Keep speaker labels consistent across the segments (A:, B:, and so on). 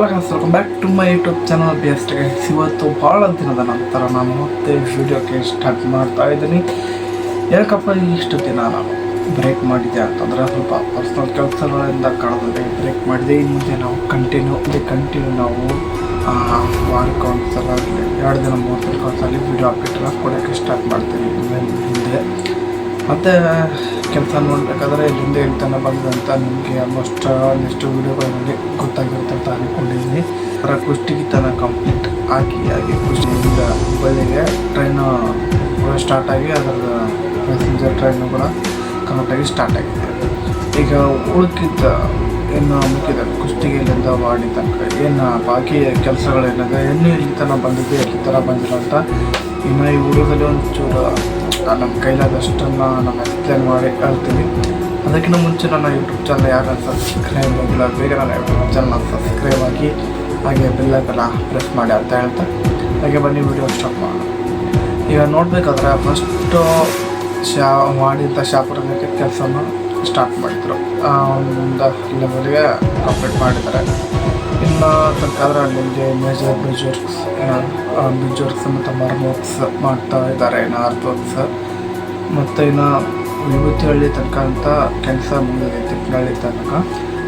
A: Welcome back to my YouTube channel best guys ಇವತ್ತು ಭಾಳ ದಿನದ ನಂತರ ನಾನು ಮತ್ತೆ ವಿಡಿಯೋಕ್ಕೆ ಸ್ಟಾರ್ಟ್ ಮಾಡ್ತಾ ಇದ್ದೀನಿ. ಯಾಕಪ್ಪ ಇಷ್ಟು ದಿನ ನಾನು ಬ್ರೇಕ್ ಮಾಡಿದೆ ಅಂತಂದರೆ ಸ್ವಲ್ಪ ಪರ್ಸ್ನಲ್ ಕೆಲಸಗಳಿಂದ ಕಳೆದಿದೆ ಬ್ರೇಕ್ ಮಾಡಿದೆ. ಈ ಮುಂದೆ ನಾವು ಕಂಟಿನ್ಯೂ ಇದೆ ಕಂಟಿನ್ಯೂ ನಾವು ವಾರಕ್ಕೆ ಒಂದ್ಸಲ ಎರಡು ದಿನ ಮೂರು ದಿನಕ್ಕೆ ಒಂದ್ಸಲ ವೀಡಿಯೋ ಅಪ್ಡೇಟ್ ಎಲ್ಲ ಕೊಡೋಕ್ಕೆ ಸ್ಟಾರ್ಟ್ ಮಾಡ್ತೀನಿ. ಹಿಂದೆ ಮತ್ತು ಕೆಲಸ ನೋಡಬೇಕಾದ್ರೆ ಹಿಂದೆ ತನಕ ಅಂತ ನಿಮಗೆ ಆಲ್ಮೋಸ್ಟ್ ಒಂದಿಷ್ಟು ವೀಡಿಯೋಗಳಲ್ಲಿ ಗೊತ್ತಾಗಿರುತ್ತೆ ಅಂತ ಅಂದ್ಕೊಂಡಿದ್ದೀನಿ ಅದರ ಕುಷ್ಟಿಗೆ ತನಕ ಕಂಪ್ಲೀಟ್ ಆಗಿ ಆಗಿ ಕುಷ್ಟಿಯಿಂದ ಹುಬ್ಬಳ್ಳಿಗೆ ಟ್ರೈನು ಕೂಡ ಸ್ಟಾರ್ಟ್ ಆಗಿ ಅದರ ಪ್ಯಾಸೆಂಜರ್ ಟ್ರೈನು ಕೂಡ ಕರೆಕ್ಟಾಗಿ ಸ್ಟಾರ್ಟ್ ಆಗಿದೆ. ಈಗ ಉಳ್ಕಿದ್ದ ಏನು ಮುಖ್ಯದ ಕುಷ್ಟಿಗೆ ಇಲ್ಲಿಂದ ಮಾಡಿ ತನಕ ಏನು ಬಾಕಿ ಕೆಲಸಗಳೇನಿದೆ ಇನ್ನೂ ಇಲ್ಲಿ ತನಕ ಬಂದಿದ್ದೆ ಇಲ್ಲಿ ಥರ ಬಂದಿಲ್ಲ ಅಂತ ಇನ್ನು ಈ ವಿಡಿಯೋದಲ್ಲಿ ಒಂಚೂರು ನಮ್ಮ ಕೈಲಾದಷ್ಟನ್ನು ನಾನು ಎಕ್ಸ್ಪ್ಲೇನ್ ಮಾಡಿ ಹೇಳ್ತೀನಿ. ಅದಕ್ಕಿಂತ ಮುಂಚೆ ನನ್ನ ಯೂಟ್ಯೂಬ್ ಚಾನಲ್ ಯಾರು ಸಬ್ಸ್ಕ್ರೈಬ್ ಆಗಿಲ್ಲ, ಬೇಗ ನನ್ನ ಯೂಟ್ಯೂಬ್ ಚಾನಲ್ ಸಬ್ಸ್ಕ್ರೈಬ್ ಆಗಿ ಹಾಗೆ ಬೆಲ್ಲೈಕನ್ನ ಪ್ರೆಸ್ ಮಾಡಿ ಅಂತ ಹೇಳ್ತಾ. ಹಾಗೆ ಬನ್ನಿ ವಿಡಿಯೋ ಸ್ಟಾಪ್ ಮಾಡೋಣ. ಈಗ ನೋಡಬೇಕಾದ್ರೆ ಫಸ್ಟು ಶಾ, ಮಾಡಿದ್ದ ಶಾಪುರಕ್ಕೆ ಕೆಲಸನ ಸ್ಟಾರ್ಟ್ ಮಾಡಿದರು. ಒಂದು ಲೆವೆಲ್ಗೆ ಕಂಪ್ಲೀಟ್ ಮಾಡಿದ್ದಾರೆ. ಇನ್ನು ಸರ್ಕಾರ ಅಲ್ಲಿಂದ major bridge works bridge works ಮತ್ತು ಮರಮ್ ವರ್ಕ್ಸ್ ಮಾಡ್ತಾ ಇದ್ದಾರೆ ಇನ್ನು ಅರ್ತ್ ವರ್ಕ್ಸ್ ಮತ್ತು ಇನ್ನು ವಿಭೂತಿಹಳ್ಳಿ ತನಕ ಅಂತ ಕೆಲಸ ಮುಗಿದಿದೆ ತಿಪ್ಪನಹಳ್ಳಿ ತನಕ.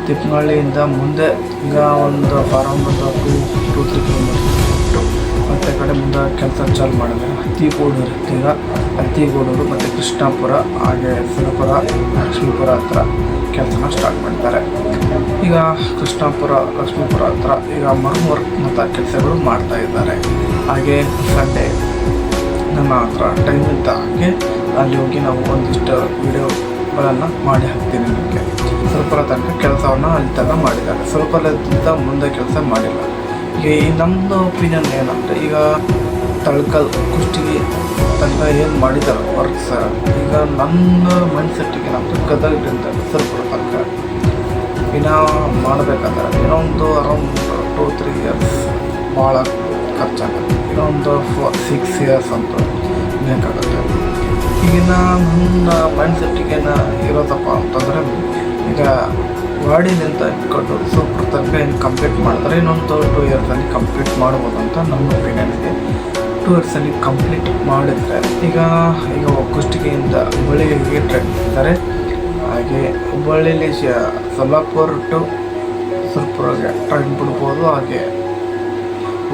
A: ತಿಪ್ಪನಹಳ್ಳಿಯಿಂದ ಮುಂದೆ ಈಗ ಒಂದು ಫಾರಮ್ ಒಂದು ಟೂ ತ್ರೀ ಕಿಲೋಮೀಟರ್ಸ್ ಬಿಟ್ಟು ಮತ್ತು ಕಡೆ ಮುಂದೆ ಕೆಲಸ ಚಾಲು ಮಾಡಿದೆ. ಹತ್ತಿಗೂಡು ಇರುತ್ತೆ ಈಗ. ಹತ್ತಿಗೂಡೂರು ಮತ್ತು ಕೃಷ್ಣಾಪುರ, ಹಾಗೆ ಸುರಪುರ, ಲಕ್ಷ್ಮೀಪುರ ಹತ್ರ ಕೆಲಸನ ಸ್ಟಾರ್ಟ್ ಮಾಡಿದ್ದಾರೆ. ಈಗ ಕೃಷ್ಣಾಪುರ ಲಕ್ಷ್ಮೀಪುರ ಹತ್ರ ಈಗ ಮರು ವರ್ಕ್ ಮತ್ತು ಕೆಲಸಗಳು ಮಾಡ್ತಾ ಇದ್ದಾರೆ. ಹಾಗೆ ಸಂಡೇ ನನ್ನ ಹತ್ರ ಟೈಮ್ ಇದ್ದ ಹಾಗೆ ಅಲ್ಲಿ ಹೋಗಿ ನಾವು ಒಂದಿಷ್ಟು ವಿಡಿಯೋಗಳನ್ನು ಮಾಡಿ ಹಾಕ್ತೀನಿ ನಿಮಗೆ. ಸ್ವಲ್ಪ ತನಕ ಕೆಲಸವನ್ನು ಅಲ್ಲಿ ತನಕ ಮಾಡಿದ್ದಾರೆ. ಸ್ವಲ್ಪದಿಂದ ಮುಂದೆ ಕೆಲಸ ಮಾಡಿಲ್ಲ. ಈಗ ಈ ನಮ್ಮದು ಒಪಿನಿಯನ್ ಏನಂದರೆ ಈಗ ತಳ್ಕಲ್ ಕುಷ್ಟಿಗೆ ತನಕ ಏನು ಮಾಡಿದ್ದಾರೆ ವರ್ಕ್ಸ್ ಈಗ ನನ್ನ ಮೈಂಡ್ ಸೆಟ್ಟಿಗೆ ನಮ್ಮದು ಗದಗದಿಂದ ಸ್ವಲ್ಪರ ತನಕ ಮಾಡಬೇಕಾದ್ರೆ ಏನೋ ಒಂದು ಅರೌಂಡ್ ಟೂ ತ್ರೀ ಇಯರ್ಸ್ ಭಾಳ ಖರ್ಚಾಗುತ್ತೆ. ಇನ್ನೊಂದು ಫೋರ್ ಸಿಕ್ಸ್ ಇಯರ್ಸ್ ಅಂತ ಬೇಕಾಗುತ್ತೆ. ಈಗಿನ ನನ್ನ ಮೈಂಡ್ ಸೆಟ್ಟಿಗೆ ಇರೋದಪ್ಪ ಅಂತಂದರೆ, ಈಗ ನಿಂತ ಇಟ್ಕೊಂಡು ಸೂಪರ್ ತನಕ ಏನು ಕಂಪ್ಲೀಟ್ ಮಾಡಿದ್ರೆ ಇನ್ನೊಂದು ಟೂ ಇಯರ್ಸಲ್ಲಿ ಕಂಪ್ಲೀಟ್ ಮಾಡ್ಬೋದು ಅಂತ ನನ್ನ ಒಪಿನಿಯನ್ ಇದೆ. ಟೂ ಇಯರ್ಸಲ್ಲಿ ಕಂಪ್ಲೀಟ್ ಮಾಡಿದರೆ, ಈಗ ಈಗ ಕುಷ್ಟಿಗೆಯಿಂದ ಮಳಿಗೆಗೆ ಟ್ರೆಕ್ ಇದ್ದಾರೆ ಹಾಗೆ ಹುಬ್ಬಳ್ಳಿಲಿ ಶ ಟು ಸುರ್ಪುರಗೆ ಟ್ರೈನ್ ಬಿಡ್ಬೋದು. ಹಾಗೆ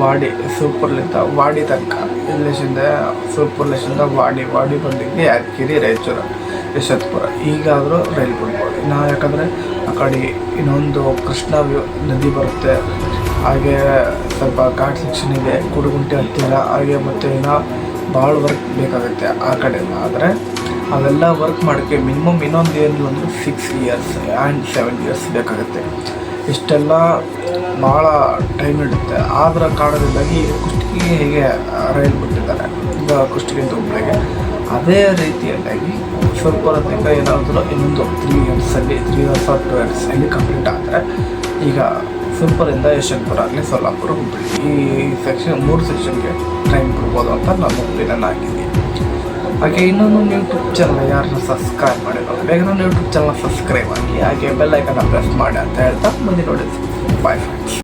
A: ವಾಡಿ ಸೂಪರ್ಲಿಂದ ವಾಡಿ ತನಕ. ಇಲ್ಲಿಂದ ಸೂಪರ್ಲಿಂದ ವಾಡಿ ವಾಡಿ ಬಂದಿದ್ದು ಯಾದಗಿರಿ, ರಾಯಚೂರು, ಯಶವಂತಪುರ. ಈಗಾದರೂ ರೈಲ್ ಬಿಡ್ಬೋದು. ಇನ್ನು ಯಾಕಂದರೆ ಆ ಕಡೆ ಇನ್ನೊಂದು ಕೃಷ್ಣ ನದಿ ಬರುತ್ತೆ. ಹಾಗೆ ಸ್ವಲ್ಪ ಘಾಟ್ ಸೆಕ್ಷನ್ ಇದೆ ಕುಡುಗುಂಟೆ ಹತ್ತಿರ. ಹಾಗೆ ಮತ್ತು ಇನ್ನು ಭಾಳ ವರ್ಕ್ ಬೇಕಾಗುತ್ತೆ ಆ ಕಡೆಯಿಂದ. ಆದರೆ ಅವೆಲ್ಲ ವರ್ಕ್ ಮಾಡೋಕ್ಕೆ ಮಿನಿಮಮ್ ಇನ್ನೊಂದು ಏನು ಅಂದರೆ six years and seven years ಬೇಕಾಗುತ್ತೆ. ಇಷ್ಟೆಲ್ಲ ಭಾಳ ಟೈಮ್ ಹಿಡುತ್ತೆ. ಆದ್ರ ಕಾರಣದಿಂದಾಗಿ ಕುಷ್ಟಗಿ ಹೇಗೆ ರೈಲ್ ಬಿಟ್ಟಿದ್ದಾರೆ, ಈಗ ಕುಷ್ಟಗಿಂದ ಒಬ್ಬರಿಗೆ ಅದೇ ರೀತಿಯಲ್ಲಾಗಿ ಸ್ವಲ್ಪ ತನಕ ಏನಾದರೂ ಇನ್ನೊಂದು ತ್ರೀ ಇಯರ್ಸಲ್ಲಿ ತ್ರೀ ಇಯರ್ಸ್ ಆರ್ ಟು ಇಯರ್ಸಲ್ಲಿ ಕಂಪ್ಲೀಟ್ ಆದರೆ ಈಗ ಸಿಂಪಲಿಂದ ಯಶವಂತಪುರ ಆಗಲಿ, ಸೊಲ್ಲಾಪುರ ಹುಬ್ಬಳ್ಳಿ ಈ ಸೆಕ್ಷನ್ ಮೂರು ಸೆಕ್ಷನ್ಗೆ ಟ್ರೈನ್ ಕೊಡ್ಬೋದು ಅಂತ ನಾನು ಒಪ್ಪಿನ ಆಗಿದೆ. ಹಾಗೆ ಇನ್ನೊಂದು ಯೂಟ್ಯೂಬ್ ಚಾನಲ್ ಯಾರನ್ನ ಸಬ್ಸ್ಕ್ರೈಬ್ ಮಾಡಿರೋ ಬೇಗ ನನ್ನ ಯೂಟ್ಯೂಬ್ ಚಾನಲ್ ಸಬ್ಸ್ಕ್ರೈಬ್ ಆಗಿ, ಹಾಗೆ ಬೆಲ್ ಐಕನ್ನ ಪ್ರೆಸ್ ಮಾಡಿ ಅಂತ ಹೇಳ್ತಾ ಮುಂದೆ ನೋಡಿ ಬಾಯ್ ಫ್ರೆಂಡ್ಸ್